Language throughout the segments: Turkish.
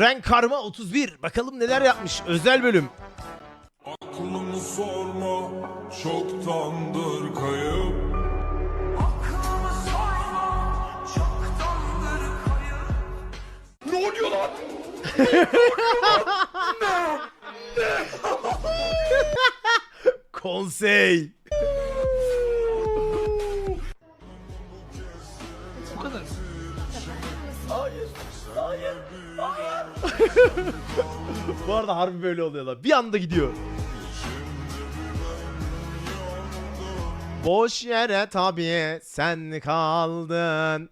Renk Karma 31. Bakalım neler yapmış. Özel bölüm. Aklımı sorma çoktandır kayıp Ne oluyor lan? Konsey. Bu arada harbi böyle oluyorlar. Bir anda gidiyor. Boş yere tabii sen kaldın.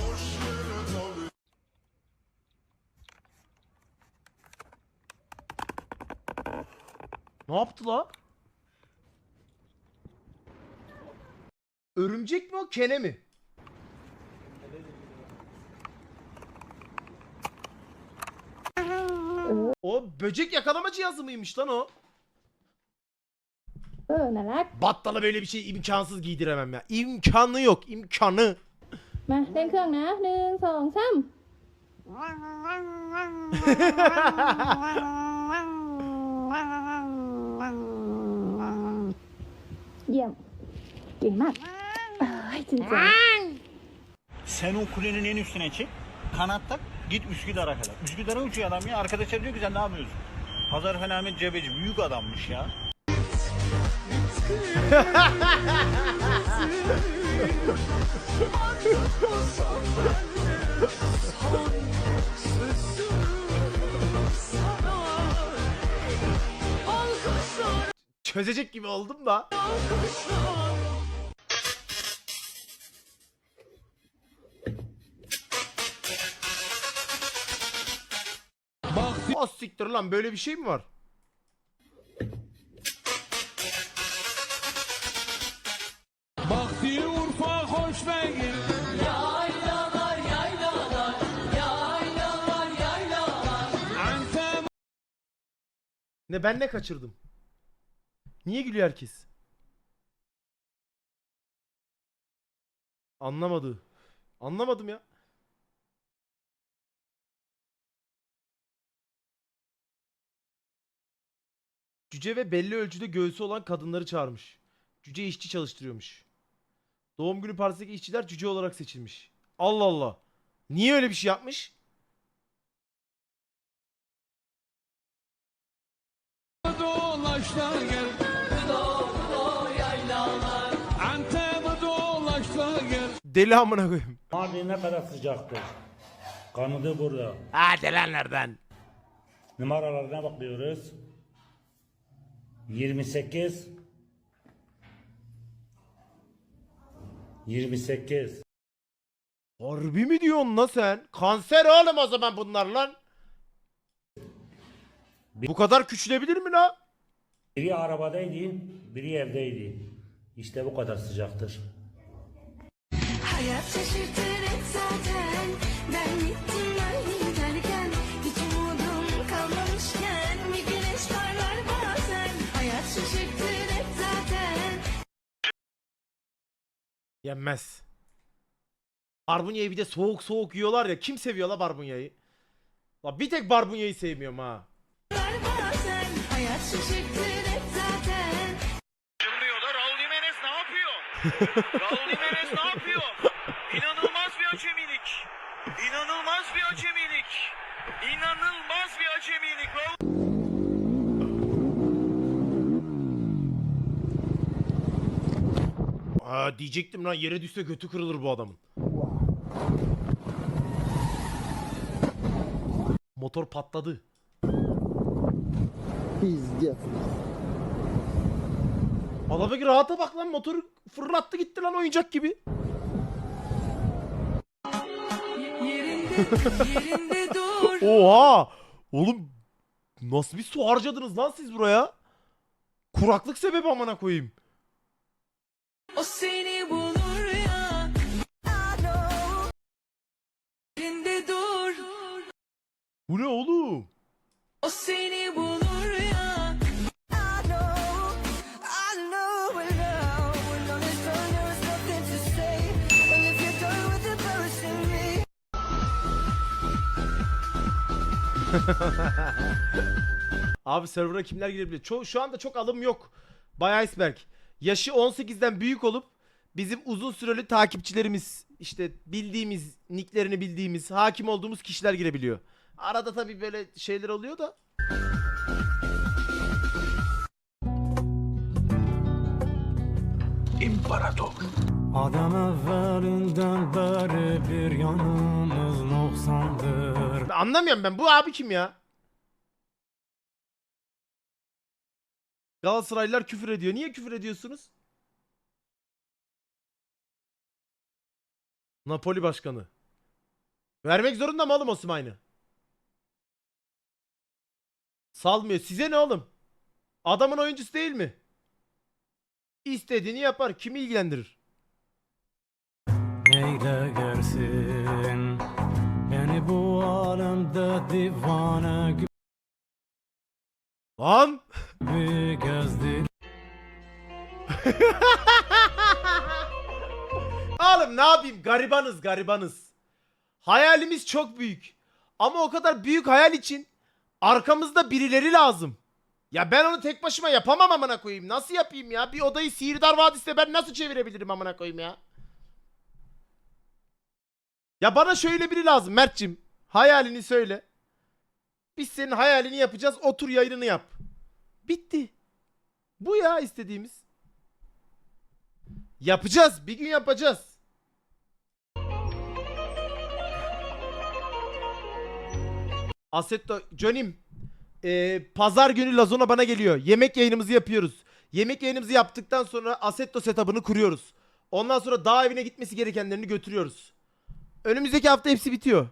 Ne yaptı la? Örümcek mi o kene mi? O böcek yakalama cihazı mıymış lan o? เออน่ารัก Battala böyle bir şey imkansız giydiremem ya. İmkanı yok, imkanı. มาเล่นเครื่องนะหนึ่งสองสามเยี่ยม เก่งมาก เอ้ยจริงจัง Sen o kulenin en üstüne çık. Kanat tak. Git Üsküdar'a kadar. Üsküdar'a uçuyor adam ya. Arkadaşlar diyor ki sen ne yapıyorsun? Hazar Fenamet Cebeci büyük adammış ya. Çözecek gibi oldum da. siktir lan böyle bir şey mi var? Baktı Urfa hoş beygir Antep Ne ben ne kaçırdım? Niye gülüyor herkes? Anlamadı. Anlamadım ya. Cüce ve belli ölçüde göğsü olan kadınları çağırmış. Cüce işçi çalıştırıyormuş. Doğum günü partisindeki işçiler cüce olarak seçilmiş. Allah Allah. Niye öyle bir şey yapmış? dolaşta gel Deli amına koyayım. Mardin ne kadar sıcaktır. Kanadı burada. Hadi lan nereden? Numaralarına bakıyoruz. 28 28 Harbi mi diyorsun la sen? Kanser oğlum o zaman bunlar lan. Bu kadar küçülebilir mi la? Biri arabadaydı, biri evdeydi. İşte bu kadar sıcaktır. Hayat şaşırtır hep zaten Ben gittim ben Yenmez. Barbunyayı bir de soğuk soğuk yiyorlar ya. Kim seviyor la barbunyayı? La bir tek barbunyayı sevmiyorum ha. Açılmıyorlar. Raul Jimenez ne yapıyor? Raul Jimenez ne yapıyor? İnanılmaz bir acemilik. İnanılmaz bir acemilik. İnanılmaz bir acemilik. Raul Aa diyecektim lan yere düşse götü kırılır bu adamın. Motor patladı. Adamdaki rahata bak lan motoru fırlattı gitti lan oyuncak gibi. Oha! Oğlum nasıl bir su harcadınız lan siz buraya? Kuraklık sebebi amına koyayım. O seni bulur ya Yerinde dur Bu ne oğlum? O seni bulur ya Abi server'a kimler girebilir? Ço- şu anda çok alım yok. Bay Iceberg. Yaşı 18'den büyük olup bizim uzun süreli takipçilerimiz işte bildiğimiz, nicklerini bildiğimiz, hakim olduğumuz kişiler girebiliyor. Arada tabii böyle şeyler oluyor da. Adam evvelinden beri bir yanımız noksandır anlamıyorum ben. Bu abi kim ya? Galatasaraylılar küfür ediyor. Niye küfür ediyorsunuz? Napoli başkanı. Vermek zorunda mı oğlum Osimhen'i? Salmıyor. Size ne oğlum? Adamın oyuncusu değil mi? İstediğini yapar. Kimi ilgilendirir? Neyle gelsin Beni bu alemde divane Lan! Gibi gezdir Oğlum ne yapayım? Garibanız garibanız. Hayalimiz çok büyük. Ama o kadar büyük hayal için arkamızda birileri lazım. Ya ben onu tek başıma yapamam amına koyayım. Nasıl yapayım ya? Bir odayı Sihirdar Vadisi'ne ben nasıl çevirebilirim amına koyayım ya? Ya bana şöyle biri lazım Mert'cim. Hayalini söyle. Biz senin hayalini yapacağız. Otur yayınını yap. Bitti. Bu ya istediğimiz. Yapacağız. Bir gün yapacağız. Assetto, Johnny'm. Ee, pazar günü Lazona bana geliyor. Yemek yayınımızı yapıyoruz. Yemek yayınımızı yaptıktan sonra Assetto setup'ını kuruyoruz. Ondan sonra dağ evine gitmesi gerekenlerini götürüyoruz. Önümüzdeki hafta hepsi bitiyor.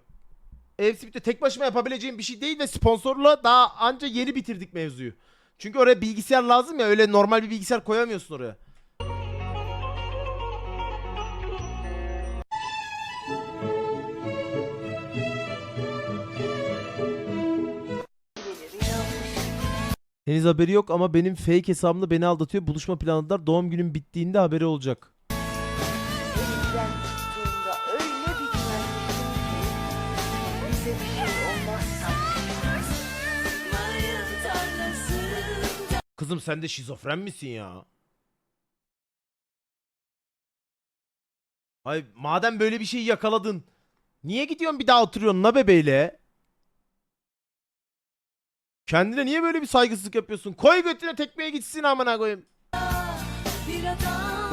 Hepsi bitiyor. Tek başıma yapabileceğim bir şey değil ve sponsorla daha anca yeni bitirdik mevzuyu. Çünkü oraya bilgisayar lazım ya öyle normal bir bilgisayar koyamıyorsun oraya. Henüz haberi yok ama benim fake hesabımda beni aldatıyor. Buluşma planladılar. Doğum günüm bittiğinde haberi olacak. Kızım sen de şizofren misin ya? Ay madem böyle bir şey yakaladın. Niye gidiyorsun bir daha oturuyorsun la bebeğiyle? Kendine niye böyle bir saygısızlık yapıyorsun? Koy götüne tekmeye gitsin amına koyayım.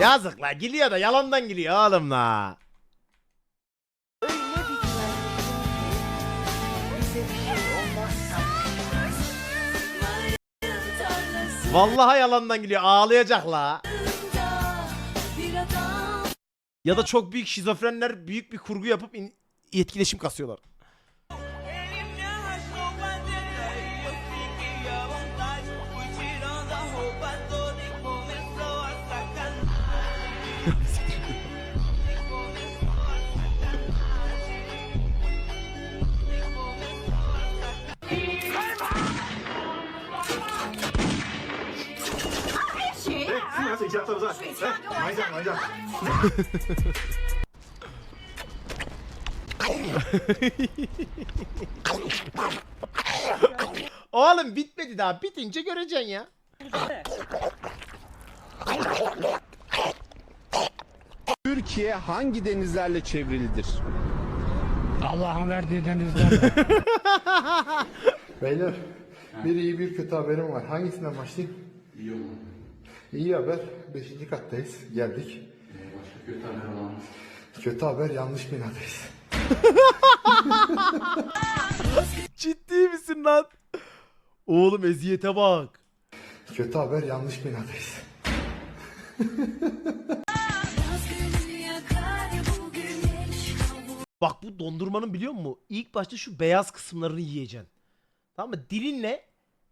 Yazık la gülüyor da yalandan gülüyor oğlum la. Vallahi yalandan gülüyor ağlayacak la. Ya da çok büyük şizofrenler büyük bir kurgu yapıp etkileşim kasıyorlar. Oğlum bitmedi daha. Bitince göreceksin ya. Türkiye hangi denizlerle çevrilidir? Allah'ın verdiği denizler. Beyler bir iyi bir kötü haberim var. Hangisinden başlayayım? İyi İyi haber. Beşinci kattayız. Geldik. kötü haber olan? Kötü haber yanlış binadayız. Ciddi misin lan? Oğlum eziyete bak. Kötü haber yanlış binadayız. Bak bu dondurmanın biliyor musun? İlk başta şu beyaz kısımlarını yiyeceksin. Tamam mı? Dilinle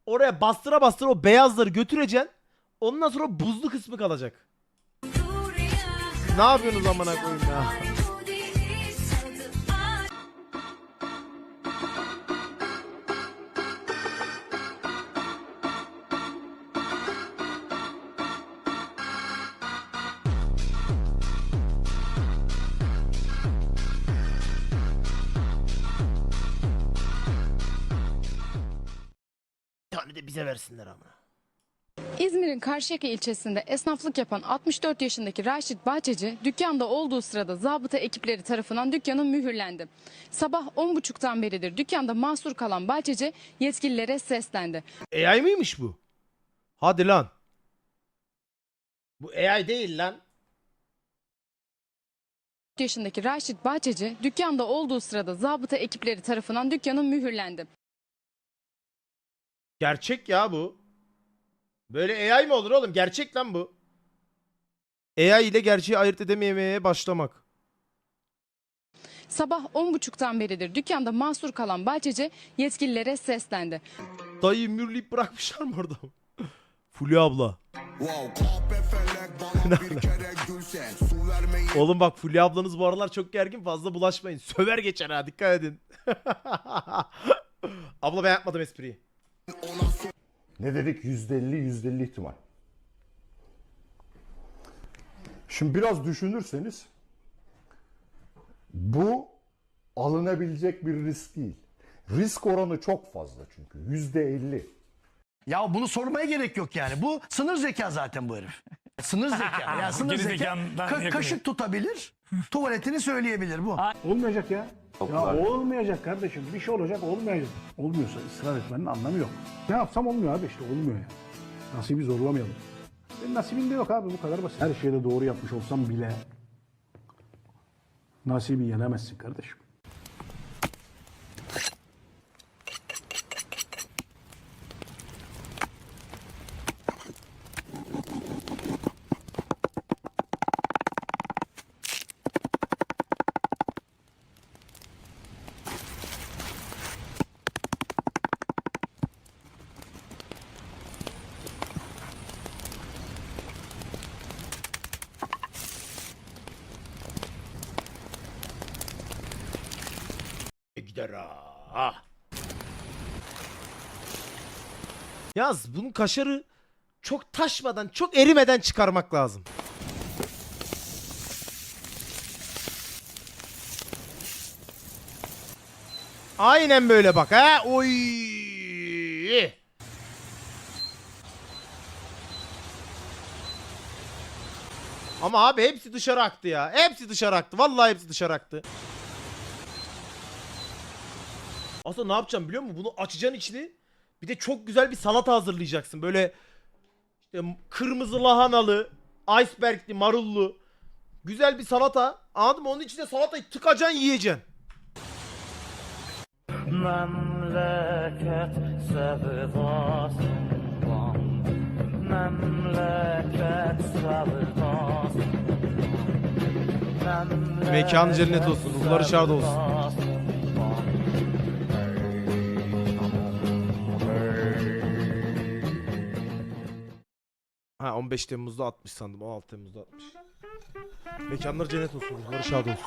oraya bastıra bastıra o beyazları götüreceksin. Ondan sonra buzlu kısmı kalacak. Ne yapıyorsunuz amına koyayım ya? Tane de bize versinler amına. İzmir'in Karşıyaka ilçesinde esnaflık yapan 64 yaşındaki Raşit Bahçeci dükkanda olduğu sırada zabıta ekipleri tarafından dükkanı mühürlendi. Sabah 10.30'dan beridir dükkanda mahsur kalan Bahçeci yetkililere seslendi. AI mıymış bu? Hadi lan. Bu AI değil lan. 4 yaşındaki Raşit Bahçeci dükkanda olduğu sırada zabıta ekipleri tarafından dükkanı mühürlendi. Gerçek ya bu. Böyle AI mi olur oğlum? Gerçek lan bu. AI ile gerçeği ayırt edememeye başlamak. Sabah 10.30'dan beridir dükkanda mahsur kalan Bahçeci yetkililere seslendi. Dayı mürleyip bırakmışlar mı orada? Fulya abla. Oğlum bak Fulya ablanız bu aralar çok gergin fazla bulaşmayın. Söver geçer ha dikkat edin. abla ben yapmadım espriyi. Ne dedik? Yüzde elli, yüzde elli ihtimal. Şimdi biraz düşünürseniz bu alınabilecek bir risk değil. Risk oranı çok fazla çünkü. Yüzde elli. Ya bunu sormaya gerek yok yani. Bu sınır zeka zaten bu herif. Sınır zeka. Ya sınır Geri zeka. zekandan Ka- yakın. kaşık tutabilir. tuvaletini söyleyebilir bu. Olmayacak ya. Ya olmayacak kardeşim. Bir şey olacak olmayacak. Olmuyorsa ısrar etmenin anlamı yok. Ne yapsam olmuyor abi işte olmuyor ya. Nasibi zorlamayalım. Benim nasibimde yok abi bu kadar basit. Her şeyde doğru yapmış olsam bile nasibi yenemezsin kardeşim. Gider ha. Yaz bunun kaşarı çok taşmadan, çok erimeden çıkarmak lazım. Aynen böyle bak ha. Oy. Ama abi hepsi dışarı aktı ya. Hepsi dışarı aktı. Vallahi hepsi dışarı aktı. Aslında ne yapacağım biliyor musun? Bunu açacaksın içini. Bir de çok güzel bir salata hazırlayacaksın. Böyle işte kırmızı lahanalı, icebergli, marullu. Güzel bir salata. Anladın mı? Onun içine salatayı tıkacaksın yiyeceksin. Memleket sevdası Memleket sevdası Mekan cennet olsun, ruhları şad olsun. Ha 15 Temmuz'da 60 sandım. 16 Temmuz'da 60. Mekanlar cennet olsun. Ruhları şad olsun.